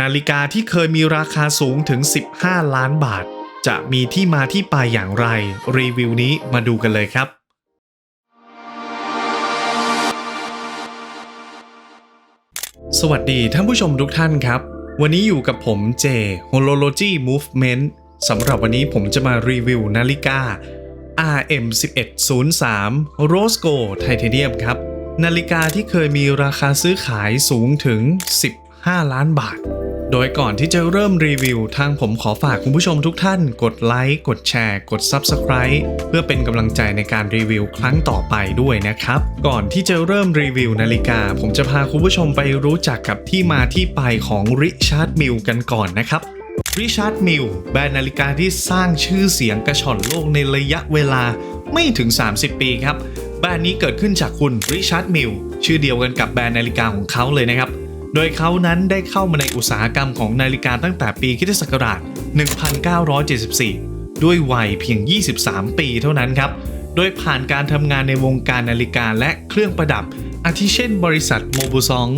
นาฬิกาที่เคยมีราคาสูงถึง 15 ล้านบาท จะมีที่มาที่ไปอย่างไร รีวิวนี้มาดูกันเลยครับ สวัสดีท่านผู้ชมทุกท่านครับ วันนี้อยู่กับผมเจ Holology Movement สำหรับวันนี้ผมจะมารีวิวนาฬิกา RM1103 Rose Gold Titanium ครับ นาฬิกาที่เคยมีราคาซื้อขายสูงถึง 5 ล้านบาท โดยก่อนที่จะเริ่มรีวิว ทางผมขอฝากคุณผู้ชมทุกท่าน กดไลค์ กดแชร์ กด Subscribe เพื่อเป็นกำลังใจในการรีวิวครั้งต่อไปด้วยนะครับ ก่อนที่จะเริ่มรีวิวนาฬิกา ผมจะพาคุณผู้ชมไปรู้จักกับที่มาที่ไปของริชาร์ดมิลกันก่อนนะครับริชาร์ดมิลแบรนด์นาฬิกาที่สร้างชื่อเสียงกระชอนโลกในระยะเวลาไม่ถึง 30 ปีครับ แบรนด์นี้เกิดขึ้นจากคุณริชาร์ดมิลชื่อเดียวกันกับแบรนด์นาฬิกาของเขาเลยนะครับ โดยเขานั้นได้เข้ามาในอุตสาหกรรมของนาฬิกาตั้งแต่ปีคริสตศักราช 1974 ด้วยวัยเพียง 23 ปีเท่านั้นครับ โดยผ่านการทำงานในวงการนาฬิกาและเครื่องประดับ อาทิเช่น บริษัทโมบูซอง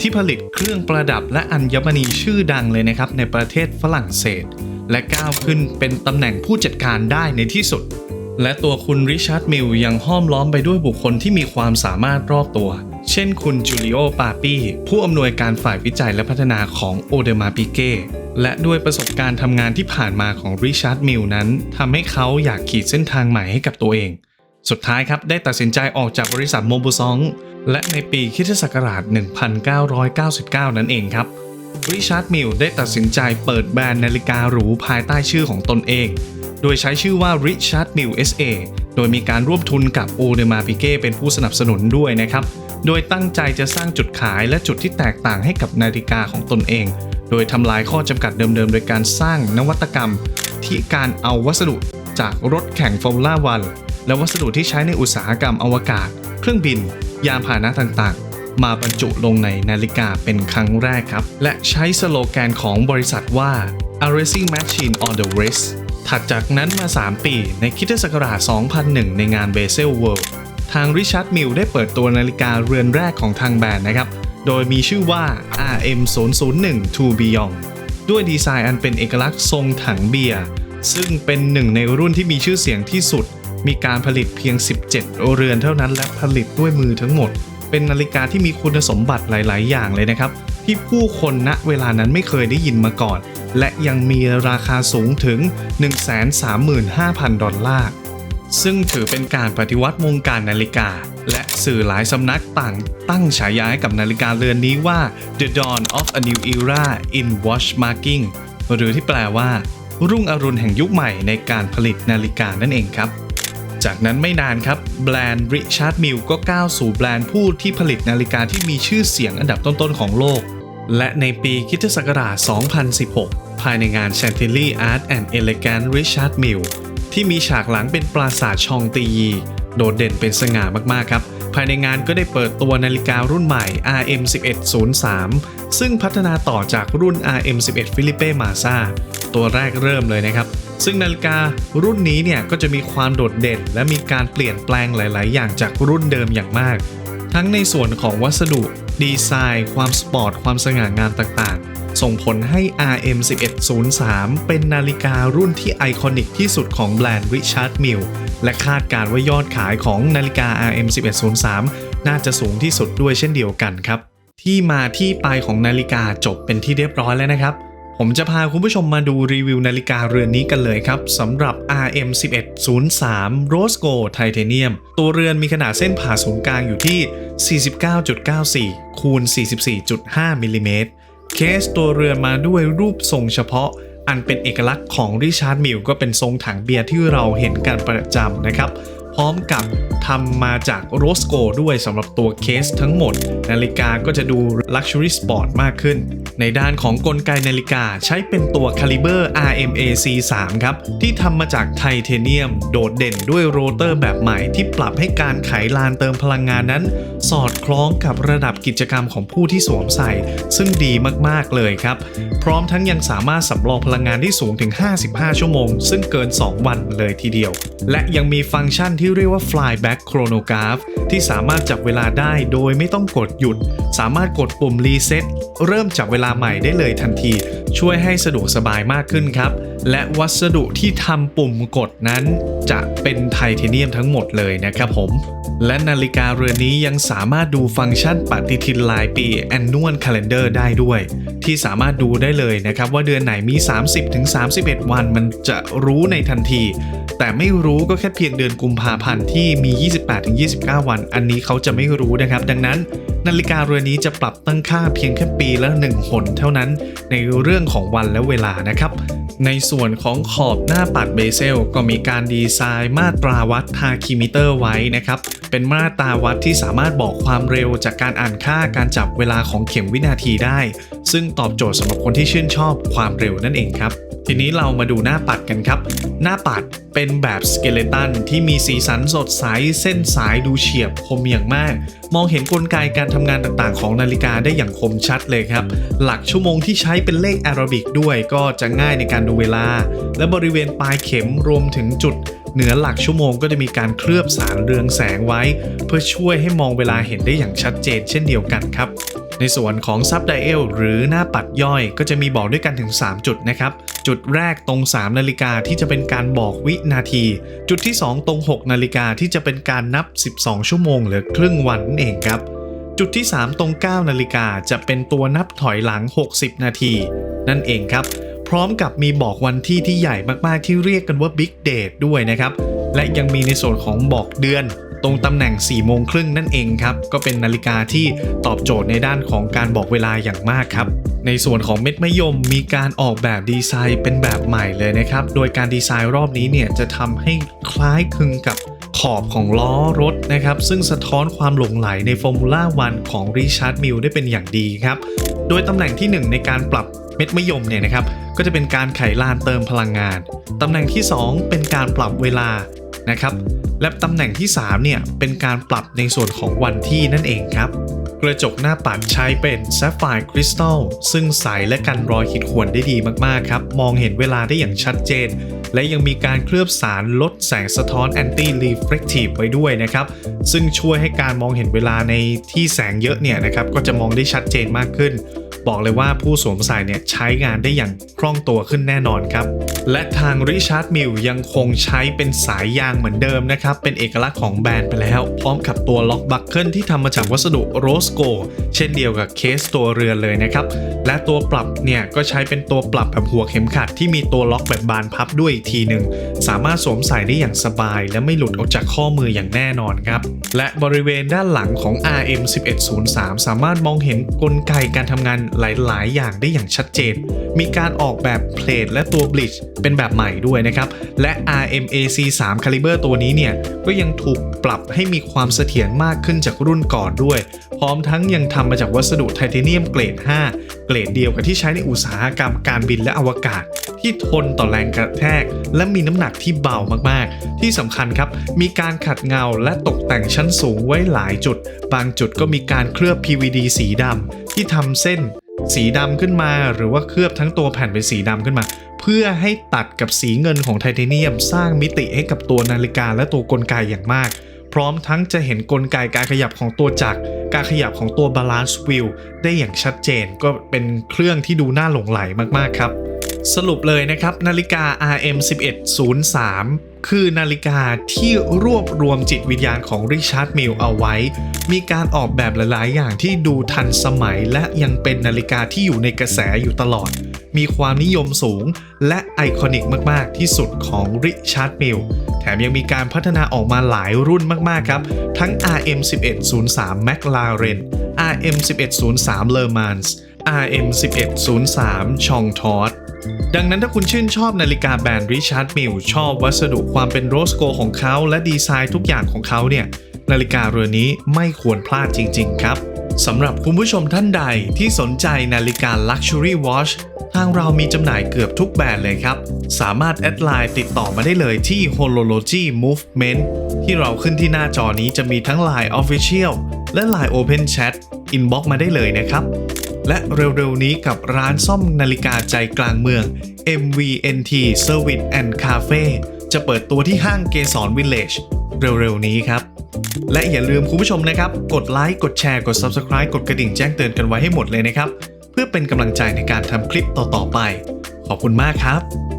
ที่ผลิตเครื่องประดับและอัญมณีชื่อดังเลยนะครับในประเทศฝรั่งเศส และก้าวขึ้นเป็นตำแหน่งผู้จัดการได้ในที่สุด และตัวคุณริชาร์ดมิลยังห้อมล้อมไปด้วยบุคคลที่มีความสามารถรอบตัว เช่นคุณจูลิโอ ปาปีผู้อำนวยการฝ่ายวิจัยและพัฒนาของโอเดมาปิเก้และด้วยประสบการณ์ทำงานที่ผ่านมาของริชาร์ดมิลนั้นทำให้เขาอยากขีดเส้นทางใหม่ให้กับตัวเอง สุดท้ายครับได้ตัดสินใจออกจากบริษัทโมบูซองและในปีคริสตศักราช 1999 นั่นเองครับริชาร์ดมิลได้ตัดสินใจเปิดแบรนด์นาฬิกาหรูภายใต้ชื่อของตนเอง โดยใช้ชื่อว่า Richard Mill SA โดยมีการร่วมทุนกับโอเดมาปิเก้เป็นผู้สนับสนุนด้วยนะครับ โดยตั้งใจจะสร้างจุดขายและจุดที่แตกต่างให้กับนาฬิกาของตนเอง โดยทำลายข้อจำกัดเดิมๆ โดยการสร้างนวัตกรรม ที่การเอาวัสดุจากรถแข่งฟอร์มูล่าวันและวัสดุที่ใช้ในอุตสาหกรรมอวกาศ เครื่องบิน ยานพาหนะต่างๆ มาบรรจุลงในนาฬิกาเป็นครั้งแรกครับ และใช้สโลแกนของบริษัทว่า a racing machine on the wrist ถัดจากนั้นมา 3 ปีในคริสตศักราช 2001 ในงาน Basel World ทางริชาร์ดมิลได้เปิดตัวนาฬิกาเรือนแรกของทางแบรนด์นะครับ โดยมีชื่อว่า RM001 To Beyond ด้วยดีไซน์อันเป็นเอกลักษณ์ทรงถังเบียร์ ซึ่งเป็นหนึ่งในรุ่นที่มีชื่อเสียงที่สุด มีการผลิตเพียง 17 เรือนเท่านั้นและผลิตด้วยมือทั้งหมด เป็นนาฬิกาที่มีคุณสมบัติหลาย ๆ อย่างเลยนะครับ ที่ผู้คนณเวลานั้นไม่เคยได้ยินมาก่อน และยังมีราคาสูงถึง 135,000 ดอลลาร์ ซึ่งถือเป็นการปฏิวัติวงการนาฬิกา และสื่อหลายสำนักต่างตั้งฉายาให้กับนาฬิกาเรือนนี้ว่า The Dawn of a New Era in Watchmaking หรือที่แปลว่า รุ่งอรุณแห่งยุคใหม่ในการผลิตนาฬิกานั่นเองครับจากนั้นไม่นานครับ แบรนด์ริชาร์ดมิลก็ก้าวสู่แบรนด์ผู้ที่ผลิตนาฬิกาที่มีชื่อเสียงอันดับต้นๆของโลก และในปีคิศักราช 2016 ภายในงาน Chantilly Art and Elegance Richard Mill ที่มีฉากหลังเป็นปราสาทชองตียี โดดเด่นเป็นสง่ามากๆครับ ภายในงานก็ได้เปิดตัวนาฬิการุ่นใหม่ RM1103 ซึ่งพัฒนาต่อจากรุ่น RM11 Philippe Massa ตัวแรกเริ่มเลยนะครับ ซึ่งนาฬิการุ่นนี้เนี่ยก็จะมีความโดดเด่น และมีการเปลี่ยนแปลงหลาย ๆ อย่างจากรุ่นเดิมอย่างมาก ทั้งในส่วนของวัสดุ ดีไซน์ ความสปอร์ต ความสง่างามต่าง ๆ ส่งผลให้ RM1103 เป็นนาฬิการุ่นที่ไอคอนิกที่สุดของแบรนด์ Richard Mill และคาดการว่ายอดขายของนาฬิกา RM1103 น่าจะสูงที่สุดด้วยเช่นเดียวกันครับ ที่มาที่ไปของนาฬิกาจบเป็นที่เรียบร้อยแล้วนะครับผมจะพาคุณผู้ชมมาดูรีวิวนาฬิกาเรือนนี้กันเลยครับสำหรับ RM1103 Rose Gold Titanium ตัวเรือนมีขนาดเส้นผ่าศูนย์กลางอยู่ที่ 49.94 คูณ 44.5 มิลลิเมตร เคสตัวเรือนมาด้วยรูปทรงเฉพาะ อันเป็นเอกลักษณ์ของริชาร์ดมิลก็เป็นทรงถังเบียร์ที่เราเห็นกันประจำนะครับ พร้อมกับทำมาจากโรสโกด้วยสำหรับตัวเคสทั้งหมด นาฬิกาก็จะดู Luxury Sport มากขึ้น ในด้านของกลไกนาฬิกาใช้เป็นตัว Caliber RMAC3 ครับ ที่ทำมาจากไทเทเนียม โดดเด่นด้วยโรเตอร์แบบใหม่ที่ปรับให้การไขลานเติมพลังงานนั้น สอดคล้องกับระดับกิจกรรมของผู้ที่สวมใส่ ซึ่งดีมากๆเลยครับ พร้อมทั้งยังสามารถสำรองพลังงานที่สูงถึง 55 ชั่วโมง ซึ่งเกิน 2 วันเลยทีเดียว และยังมีฟังก์ชันที่เรียกว่า flyback chronograph ที่สามารถจับเวลาได้โดยไม่ต้องกดหยุด สามารถกดปุ่ม reset เริ่มจับเวลาลาใหม่ได้เลยทันที ช่วยให้สะดวกสบายมากขึ้นครับ และวัสดุที่ทำปุ่มกดนั้น จะเป็นไทเทเนียมทั้งหมดเลยนะครับผม และนาฬิกาเรือนนี้ยังสามารถดูฟังก์ชันปฏิทินรายปี annual calendar ได้ด้วย ที่สามารถดูได้เลยนะครับ ว่าเดือนไหนมี 30-31 วันมันจะรู้ในทันที แต่ไม่รู้ก็แค่เพียงเดือนกุมภาพันธ์ที่มี 28-29 วัน อันนี้เขาจะไม่รู้นะครับ ดังนั้นนาฬิกาเรือนนี้จะปรับตั้งค่าเพียงแค่ปีละ1หนเท่านั้นในเรื่องของวันและเวลานะครับ ในส่วนของขอบหน้าปัดเบเซลก็มีการดีไซน์มาตราวัดทาคิมิเตอร์ไว้นะครับเป็นมาตราวัดที่สามารถบอกความเร็วจากการอ่านค่าการจับเวลาของเข็มวินาทีได้ ซึ่งตอบโจทย์สำหรับคนที่ชื่นชอบความเร็วนั่นเองครับ ทีนี้เรามาดูหน้าปัดกันครับ หน้าปัดเป็นแบบสเกเลตันที่มีสีสันสดใสเส้นสายดูเฉียบคมอย่างมาก มองเห็นกลไกการทำงานต่างๆ ของนาฬิกาได้อย่างคมชัดเลยครับ หลักชั่วโมงที่ใช้เป็นเลขแอโรบิกด้วยก็จะง่ายในการดูเวลา และบริเวณปลายเข็มรวมถึงจุด เหนือหลักชั่วโมงก็จะมีการเคลือบสารเรืองแสงไว้ เพื่อช่วยให้มองเวลาเห็นได้อย่างชัดเจนเช่นเดียวกันครับ ในส่วนของซับไดเอลหรือหน้าปัดย่อยก็จะมีบอกด้วยกันถึง 3 จุดนะครับ จุดแรกตรง 3 นาฬิกาที่จะเป็นการบอกวินาที จุดที่ 2 ตรง 6 นาฬิกาที่จะเป็นการนับ 12 ชั่วโมงหรือครึ่งวันนั่นเองครับจุดที่ 3 ตรง 9 นาฬิกาจะเป็นตัวนับถอยหลัง 60 นาที นั่นเองครับ ร้อมกับมีบอกวันที่ที่ใหญ่มากๆที่เรียกกันว่า Big Date ด้วยนะครับ และยังมีในส่วนของบอกเดือน ตรงตำแหน่ง 4 โมงครึ่งนั่นเองครับ ก็เป็นนาฬิกาที่ตอบโจทย์ในด้านของการบอกเวลาอย่างมากครับ ในส่วนของเม็ดมะยมมีการออกแบบดีไซน์เป็นแบบใหม่เลยนะครับ โดยการดีไซน์รอบนี้เนี่ยจะทำให้คล้ายคลึงกับขอบของล้อรถนะครับ ซึ่งสะท้อนความหลงไหลในฟอร์มูล่าวันของริชาร์ดมิลได้เป็นอย่างดีครับ โดยตำแหน่งที่ 1 ในการปรับ เม็ดมะยมเนี่ยนะครับก็จะเป็นการไขลานเติมพลังงาน ตำแหน่งที่ 2 เป็นการปรับเวลานะครับและตำแหน่งที่3เนี่ยเป็นการปรับในส่วนของวันที่นั่นเองครับ กระจกหน้าปัดใช้เป็นแซฟไฟร์คริสตัลซึ่งใสและกันรอยขีดข่วนได้ดีมากๆครับ มองเห็นเวลาได้อย่างชัดเจน และยังมีการเคลือบสารลดแสงสะท้อนแอนตี้รีเฟล็กทีฟไว้ด้วยนะครับ ซึ่งช่วยให้การมองเห็นเวลาในที่แสงเยอะเนี่ยนะครับก็จะมองได้ชัดเจนมากขึ้น บอกเลยว่าผู้สวมใส่เนี่ยใช้งานได้อย่างคล่องตัวขึ้นแน่นอนครับและทางริชาร์ดมิลยังคงใช้เป็นสายยางเหมือนเดิมนะครับเป็นเอกลักษณ์ของแบรนด์ไปแล้ว พร้อมกับตัวล็อกบัคเกิลที่ทำมาจากวัสดุโรสโก เช่นเดียวกับเคสตัวเรือนเลยนะครับ และตัวปรับเนี่ยก็ใช้เป็นตัวปรับแบบหัวเข็มขัดที่มีตัวล็อกแบบบานพับด้วยอีกทีหนึ่งสามารถสวมใส่ได้อย่างสบาย และไม่หลุดออกจากข้อมืออย่างแน่นอนครับ และบริเวณด้านหลังของ RM 1103 สามารถมองเห็นกลไกการทำงานหลาย ๆ อย่างได้อย่างชัดเจน มีการออกแบบเพลทและตัวบลิชเป็นแบบใหม่ด้วยนะครับ และ RMAC 3 Caliber ตัวนี้เนี่ยก็ยังถูกปรับให้มีความเสถียรมากขึ้นจากรุ่นก่อนด้วย พร้อมทั้งยังทำมาจากวัสดุไทเทเนียมเกรด 5 เกรดเดียวกับที่ใช้ในอุตสาหกรรมการบินและอวกาศ ที่ทนต่อแรงกระแทก และมีน้ำหนักที่เบามากๆ ที่สำคัญครับ มีการขัดเงาและตกแต่งชั้นสูงไว้หลายจุด บางจุดก็มีการเคลือบ PVD สีดำที่ทำเส้น สีดำขึ้นมา หรือว่าเคลือบทั้งตัวแผ่นเป็นสีดำขึ้นมาเพื่อให้ตัดกับสีเงินของไทเทเนียมสร้างมิติให้กับตัวนาฬิกาและตัวกลไกอย่างมาก พร้อมทั้งจะเห็นกลไกการขยับของตัวจักร การขยับของตัวบาลานซ์วิวได้อย่างชัดเจนก็เป็นเครื่องที่ดูน่าหลงไหลมากๆครับ สรุปเลยนะครับ นาฬิกา RM 1103 คือนาฬิกาที่รวบรวมจิตวิญญาณของริชาร์ดมิลเอาไว้ มีการออกแบบหลายๆ อย่างที่ดูทันสมัยและยังเป็นนาฬิกาที่อยู่ในกระแสอยู่ตลอด มีความนิยมสูง และไอคอนิกมากๆ ที่สุดของริชาร์ดมิลแถมยังมีการพัฒนาออกมาหลายรุ่นมากๆครับ ทั้ง RM 1103 McLaren RM 1103 Le Mans RM 1103 ชองทอดังนั้นถ้าคุณชื่นชอบนาฬิกาแบรนด์ริชาร์ดมิลชอบวัสดุความเป็นโรสโกของเขา และดีไซน์ทุกอย่างของเขาเนี่ยนาฬิกาเรือนนี้ไม่ควรพลาดจริง ๆ ครับ สำหรับคุณผู้ชมท่านใดที่สนใจนาฬิกา Luxury Watch ทางเรามีจำหน่ายเกือบทุกแบรนด์เลยครับ สามารถแอดไลน์ติดต่อมาได้เลยที่ Holology Movement ที่เราขึ้นที่หน้าจอนี้จะมีทั้ง Line Official และ Line Open Chat Inbox มาได้เลยนะครับ และเร็วๆนี้กับร้านซ่อมนาฬิกาใจกลางเมือง MVNT Service and Cafe จะเปิดตัวที่ห้างเกสรวิลเลจเร็วๆนี้ครับ และอย่าลืมคุณผู้ชมนะครับ กดไลค์กดแชร์กด Subscribe กดกระดิ่งแจ้งเตือนกันไว้ให้หมดเลยนะครับ เพื่อเป็นกำลังใจในการทำคลิปต่อๆไป ขอบคุณมากครับ